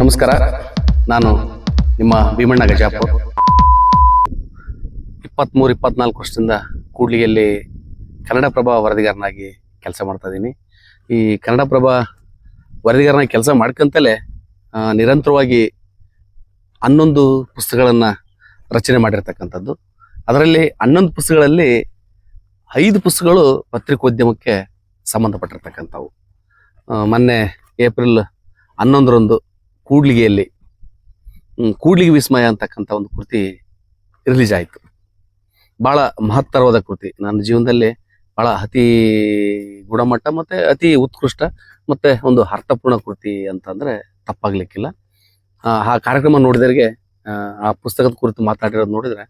ನಮಸ್ಕಾರ. ನಾನು ನಿಮ್ಮ ಭೀಮಣ್ಣ ಗಜಾಪುರ್ ಇಪ್ಪತ್ತ್ಮೂರು ಇಪ್ಪತ್ನಾಲ್ಕು ವರ್ಷದಿಂದ ಕನ್ನಡ ಕನ್ನಡಪ್ರಭ ವರದಿಗಾರನಾಗಿ ಕೆಲಸ ಮಾಡ್ತಾ ಇದ್ದೀನಿ. ಈ ಕನ್ನಡಪ್ರಭ ವರದಿಗಾರನಾಗಿ ಕೆಲಸ ಮಾಡ್ಕೊಂತಲೇ ನಿರಂತರವಾಗಿ ಹನ್ನೊಂದು ಪುಸ್ತಕಗಳನ್ನು ರಚನೆ ಮಾಡಿರ್ತಕ್ಕಂಥದ್ದು. ಅದರಲ್ಲಿ ಹನ್ನೊಂದು ಪುಸ್ತಕಗಳಲ್ಲಿ ಐದು ಪುಸ್ತಕಗಳು ಪತ್ರಿಕೋದ್ಯಮಕ್ಕೆ ಸಂಬಂಧಪಟ್ಟಿರ್ತಕ್ಕಂಥವು. ಮೊನ್ನೆ ಏಪ್ರಿಲ್ ಹನ್ನೊಂದರಂದು ಕೂಡ್ಲಿಗೆಯಲ್ಲಿ ಕೂಡ್ಲಿಗೆ ವಿಸ್ಮಯ ಅಂತಕ್ಕಂಥ ಒಂದು ಕೃತಿ ರಿಲೀಸ್ ಆಯಿತು. ಭಾಳ ಮಹತ್ತರವಾದ ಕೃತಿ. ನನ್ನ ಜೀವನದಲ್ಲಿ ಭಾಳ ಅತಿ ಗುಣಮಟ್ಟ ಮತ್ತು ಅತಿ ಉತ್ಕೃಷ್ಟ ಮತ್ತು ಒಂದು ಅರ್ಥಪೂರ್ಣ ಕೃತಿ ಅಂತಂದರೆ ತಪ್ಪಾಗಲಿಕ್ಕಿಲ್ಲ. ಆ ಕಾರ್ಯಕ್ರಮ ನೋಡಿದವರಿಗೆ ಆ, ಪುಸ್ತಕದ ಕುರಿತು ಮಾತಾಡಿರೋದು ನೋಡಿದರೆ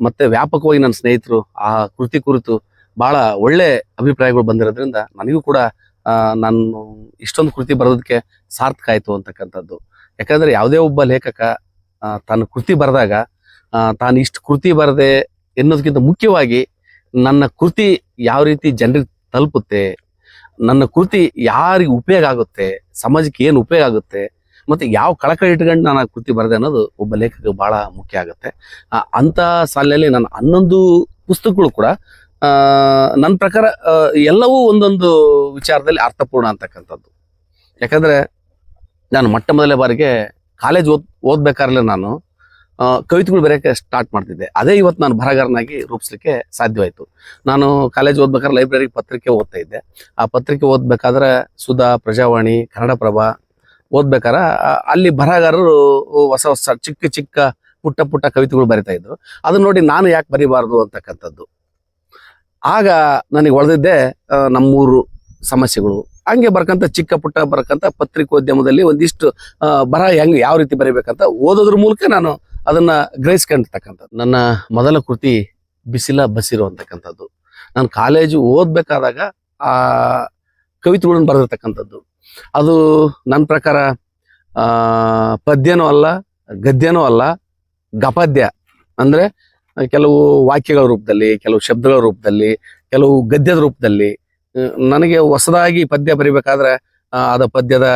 ಮತ್ತು ವ್ಯಾಪಕವಾಗಿ ನನ್ನ ಸ್ನೇಹಿತರು ಆ ಕೃತಿ ಕುರಿತು ಭಾಳ ಒಳ್ಳೆ ಅಭಿಪ್ರಾಯಗಳು ಬಂದಿರೋದ್ರಿಂದ ನನಗೂ ಕೂಡ ನಾನು ಇಷ್ಟೊಂದು ಕೃತಿ ಬರೋದಕ್ಕೆ ಸಾರ್ಥಕ ಆಯಿತು ಅಂತಕ್ಕಂಥದ್ದು. ಯಾಕಂದ್ರೆ ಯಾವುದೇ ಒಬ್ಬ ಲೇಖಕ ತಾನು ಕೃತಿ ಬರೆದಾಗ ತಾನು ಇಷ್ಟು ಕೃತಿ ಬರದೆ ಎನ್ನೋದಕ್ಕಿಂತ ಮುಖ್ಯವಾಗಿ ನನ್ನ ಕೃತಿ ಯಾವ ರೀತಿ ಜನರಿಗೆ ತಲುಪುತ್ತೆ, ನನ್ನ ಕೃತಿ ಯಾರಿಗೆ ಉಪಯೋಗ ಆಗುತ್ತೆ, ಸಮಾಜಕ್ಕೆ ಏನು ಉಪಯೋಗ ಆಗುತ್ತೆ, ಮತ್ತು ಯಾವ ಕಳಕಳಿ ಇಟ್ಕೊಂಡು ನಾನು ಆ ಕೃತಿ ಬರೆದೆ ಅನ್ನೋದು ಒಬ್ಬ ಲೇಖಕ ಭಾಳ ಮುಖ್ಯ ಆಗುತ್ತೆ. ಅಂಥ ಸಾಲಿನಲ್ಲಿ ನನ್ನ ಹನ್ನೊಂದು ಪುಸ್ತಕಗಳು ಕೂಡ ನನ್ನ ಪ್ರಕಾರ ಎಲ್ಲವೂ ಒಂದೊಂದು ವಿಚಾರದಲ್ಲಿ ಅರ್ಥಪೂರ್ಣ ಅಂತಕ್ಕಂಥದ್ದು. ಯಾಕಂದರೆ, ನಾನು ಮೊಟ್ಟ ಮೊದಲೇ ಬಾರಿಗೆ ಕಾಲೇಜ್ ಓದ್, ಓದ್ಬೇಕಾದ್ರೆ ನಾನು ಕವಿತೆಗಳು ಬರೆಯೋಕ್ಕೆ ಸ್ಟಾರ್ಟ್ ಮಾಡ್ತಿದ್ದೆ. ಅದೇ ಇವತ್ತು ನಾನು ಬರಹಗಾರನಾಗಿ ರೂಪಿಸ್ಲಿಕ್ಕೆ ಸಾಧ್ಯವಾಯಿತು. ನಾನು ಕಾಲೇಜ್ ಓದ್ಬೇಕಾದ್ರೆ ಲೈಬ್ರರಿ ಪತ್ರಿಕೆ ಓದ್ತಾ ಇದ್ದೆ. ಆ ಪತ್ರಿಕೆ ಓದ್ಬೇಕಾದ್ರೆ ಸುಧಾ, ಪ್ರಜಾವಾಣಿ, ಕನ್ನಡಪ್ರಭ ಓದ್ಬೇಕಾದ್ರೆ ಅಲ್ಲಿ ಬರಹಗಾರರು ಹೊಸ ಹೊಸ ಚಿಕ್ಕ ಚಿಕ್ಕ ಪುಟ್ಟ ಪುಟ್ಟ ಕವಿತೆಗಳು ಬರಿತಾ ಇದ್ರು. ಅದನ್ನ ನೋಡಿ ನಾನು ಯಾಕೆ ಬರಿಬಾರ್ದು ಅಂತಕ್ಕಂಥದ್ದು. ಆಗ ನನಗೆ ಒಳದಿದ್ದೆ ಆ, ನಮ್ಮೂರು ಸಮಸ್ಯೆಗಳು. ಹಂಗೆ ಬರ್ಕಂತ ಚಿಕ್ಕ ಪುಟ್ಟ ಬರ್ಕಂತ ಪತ್ರಿಕೋದ್ಯಮದಲ್ಲಿ ಒಂದಿಷ್ಟು ಬರ ಹೆಂಗ್ ಯಾವ ರೀತಿ ಬರೀಬೇಕಂತ ಓದೋದ್ರ ಮೂಲಕ ನಾನು ಅದನ್ನ ಗ್ರಹಿಸ್ಕೊಂಡಿರ್ತಕ್ಕಂಥದ್ದು. ನನ್ನ ಮೊದಲ ಕೃತಿ ಬಿಸಿಲ ಬಸಿರು ಅಂತಕ್ಕಂಥದ್ದು. ನಾನು ಕಾಲೇಜು ಓದ್ಬೇಕಾದಾಗ ಆ ಕವಿತೆಗಳನ್ನ ಬರೆದಿರ್ತಕ್ಕಂಥದ್ದು. ಅದು ನನ್ನ ಪ್ರಕಾರ ಪದ್ಯನೂ ಅಲ್ಲ ಗದ್ಯನೂ ಅಲ್ಲ ಗಪದ್ಯ. ಅಂದ್ರೆ ಕೆಲವು ವಾಕ್ಯಗಳ ರೂಪದಲ್ಲಿ, ಕೆಲವು ಶಬ್ದಗಳ ರೂಪದಲ್ಲಿ, ಕೆಲವು ಗದ್ಯದ ರೂಪದಲ್ಲಿ ನನಗೆ ಹೊಸದಾಗಿ ಪದ್ಯ ಬರಿಬೇಕಾದ್ರೆ ಅದ ಪದ್ಯದ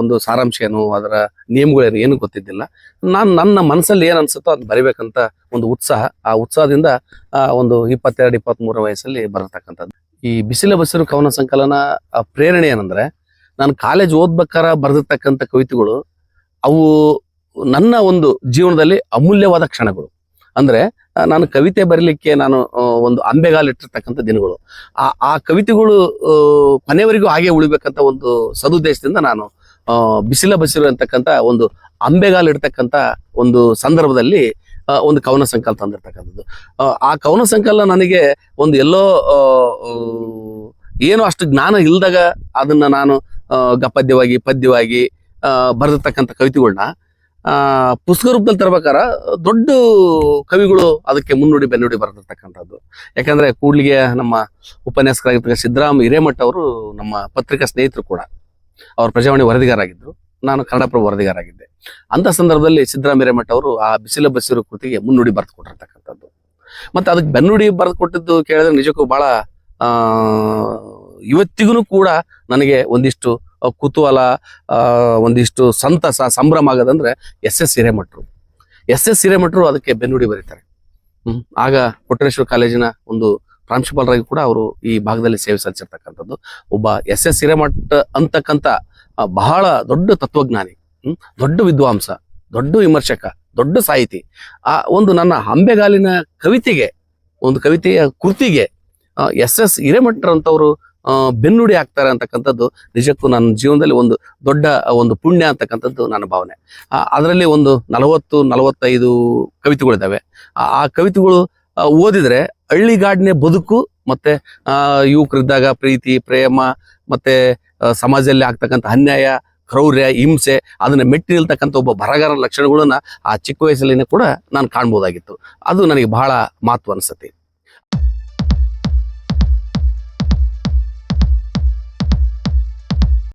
ಒಂದು ಸಾರಾಂಶ ಏನು, ಅದರ ನಿಯಮಗಳೇನು, ಏನು ಗೊತ್ತಿದ್ದಿಲ್ಲ. ನಾನು, ನನ್ನ ಮನಸ್ಸಲ್ಲಿ ಏನು ಅನ್ಸುತ್ತೋ ಅದು ಬರಿಬೇಕಂತ ಒಂದು ಉತ್ಸಾಹ, ಆ ಉತ್ಸಾಹದಿಂದ ಒಂದು ಇಪ್ಪತ್ತೆರಡು ಇಪ್ಪತ್ತ್ಮೂರು ವಯಸ್ಸಲ್ಲಿ ಬರತಕ್ಕಂಥದ್ದು. ಈ ಬಿಸಿಲ ಬಸಿರು ಕವನ ಸಂಕಲನ ಪ್ರೇರಣೆ ಏನಂದ್ರೆ, ನಾನು ಕಾಲೇಜ್ ಓದ್ಬೇಕಾರ ಬರೆದಿರ್ತಕ್ಕಂಥ ಕವಿತೆಗಳು, ಅವು ನನ್ನ ಒಂದು ಜೀವನದಲ್ಲಿ ಅಮೂಲ್ಯವಾದ ಕ್ಷಣಗಳು. ಅಂದ್ರೆ ನಾನು ಕವಿತೆ ಬರೀಲಿಕ್ಕೆ ನಾನು ಒಂದು ಅಂಬೆಗಾಲಿಟ್ಟಿರ್ತಕ್ಕಂಥ ದಿನಗಳು. ಆ ಆ ಕವಿತೆಗಳು ಮನೆಯವರಿಗೂ ಹಾಗೆ ಉಳಿಬೇಕಂತ ಒಂದು ಸದುದ್ದೇಶದಿಂದ ನಾನು ಬಿಸಿಲ ಬಸಿರು ಅಂತಕ್ಕಂಥ ಒಂದು ಅಂಬೆಗಾಲಿಡ್ತಕ್ಕಂಥ ಒಂದು ಸಂದರ್ಭದಲ್ಲಿ ಒಂದು ಕವನ ಸಂಕಲ್ಪ ತಂದಿರ್ತಕ್ಕಂಥದ್ದು. ಆ, ಕವನ ಸಂಕಲನ ನನಗೆ ಒಂದು ಎಲ್ಲೋ ಏನು ಅಷ್ಟು ಜ್ಞಾನ ಇಲ್ದಾಗ ಅದನ್ನ ನಾನು ಗಪದ್ಯವಾಗಿ ಪದ್ಯವಾಗಿ ಬರೆದಿರ್ತಕ್ಕಂಥ ಕವಿತೆಗಳನ್ನ ಪುಸ್ತಕ ರೂಪದಲ್ಲಿ ತರ್ಬೇಕಾರ ದೊಡ್ಡ ಕವಿಗಳು ಅದಕ್ಕೆ ಮುನ್ನುಡಿ ಬೆನ್ನುಡಿ ಬರೆದಿರ್ತಕ್ಕಂಥದ್ದು. ಯಾಕಂದ್ರೆ ಕೂಡ್ಲಿಗೆ ನಮ್ಮ ಉಪನ್ಯಾಸಕರಾಗಿರ್ತಕ್ಕ ಸಿದ್ದರಾಮ ಹಿರೇಮಠ ಅವರು ನಮ್ಮ ಪತ್ರಿಕಾ ಸ್ನೇಹಿತರು ಕೂಡ. ಅವ್ರ ಪ್ರಜಾವಾಣಿ ವರದಿಗಾರಾಗಿದ್ದರು ನಾನು ಕನ್ನಡಪ್ರಭ ವರದಿಗಾರಾಗಿದ್ದೆ. ಅಂತ ಸಂದರ್ಭದಲ್ಲಿ ಸಿದ್ದರಾಮ ಹಿರೇಮಠ ಅವರು ಆ ಬಿಸಿಲ ಬಸಿರು ಕೃತಿಗೆ ಮುನ್ನುಡಿ ಬರೆದು ಕೊಟ್ಟಿರ್ತಕ್ಕಂಥದ್ದು ಮತ್ತೆ ಅದಕ್ಕೆ ಬೆನ್ನುಡಿ ಬರೆದು ಕೊಟ್ಟಿದ್ದು ಕೇಳಿದ್ರೆ ನಿಜಕ್ಕೂ ಬಹಳ ಇವತ್ತಿಗೂ ಕೂಡ ನನಗೆ ಒಂದಿಷ್ಟು ಕುತೂಹಲ ಒಂದಿಷ್ಟು ಸಂತಸ ಸಂಭ್ರಮ ಆಗೋದಂದ್ರೆ ಎಸ್ ಎಸ್ ಹಿರೇಮಠರು. ಎಸ್ ಎಸ್ ಹಿರೇಮಠರು ಅದಕ್ಕೆ ಬೆನ್ನುಡಿ ಬರೀತಾರೆ. ಆಗ ಕೊಟ್ಟರೇಶ್ವರ ಕಾಲೇಜಿನ ಒಂದು ಪ್ರಾಂಶುಪಾಲರಾಗಿ ಕೂಡ ಅವರು ಈ ಭಾಗದಲ್ಲಿ ಸೇವೆ ಸಲ್ಲಿಸಿರ್ತಕ್ಕಂಥದ್ದು. ಒಬ್ಬ ಎಸ್ ಎಸ್ ಹಿರೇಮಠ ಅಂತಕ್ಕಂಥ ಬಹಳ ದೊಡ್ಡ ತತ್ವಜ್ಞಾನಿ ದೊಡ್ಡ ವಿದ್ವಾಂಸ ದೊಡ್ಡ ವಿಮರ್ಶಕ ದೊಡ್ಡ ಸಾಹಿತಿ ಆ ಒಂದು ನನ್ನ ಅಂಬೆಗಾಲಿನ ಕವಿತೆಗೆ ಒಂದು ಕವಿತೆಯ ಕೃತಿಗೆ ಎಸ್ ಎಸ್ ಹಿರೇಮಠರಂತವರು ಆ, ಬೆನ್ನುಡಿ ಆಗ್ತಾರೆ ಅಂತಕ್ಕಂಥದ್ದು ನಿಜಕ್ಕೂ ನನ್ನ ಜೀವನದಲ್ಲಿ ಒಂದು ದೊಡ್ಡ ಒಂದು ಪುಣ್ಯ ಅಂತಕ್ಕಂಥದ್ದು ನನ್ನ ಭಾವನೆ. ಅದರಲ್ಲಿ ಒಂದು ನಲವತ್ತು, ನಲವತ್ತೈದು ಕವಿತೆಗಳಿದ್ದಾವೆ. ಆ ಕವಿತೆಗಳು ಓದಿದರೆ ಹಳ್ಳಿಗಾಡಿನ ಬದುಕು ಮತ್ತೆ ಯುವಕರಿದ್ದಾಗ ಪ್ರೀತಿ, ಪ್ರೇಮ ಮತ್ತೆ ಸಮಾಜದಲ್ಲಿ ಆಗ್ತಕ್ಕಂಥ ಅನ್ಯಾಯ, ಕ್ರೌರ್ಯ, ಹಿಂಸೆ ಅದನ್ನ ಮೆಟ್ಟಿ ನಿಲ್ತಕ್ಕಂಥ ಒಬ್ಬ ಬರಗಾರ ಲಕ್ಷಣಗಳನ್ನ ಆ ಚಿಕ್ಕ ವಯಸ್ಸಲ್ಲಿನೇ ಕೂಡ ನಾನು ಕಾಣ್ಬೋದಾಗಿತ್ತು. ಅದು ನನಗೆ ಬಹಳ ಮಹತ್ವ ಅನಿಸುತ್ತೆ.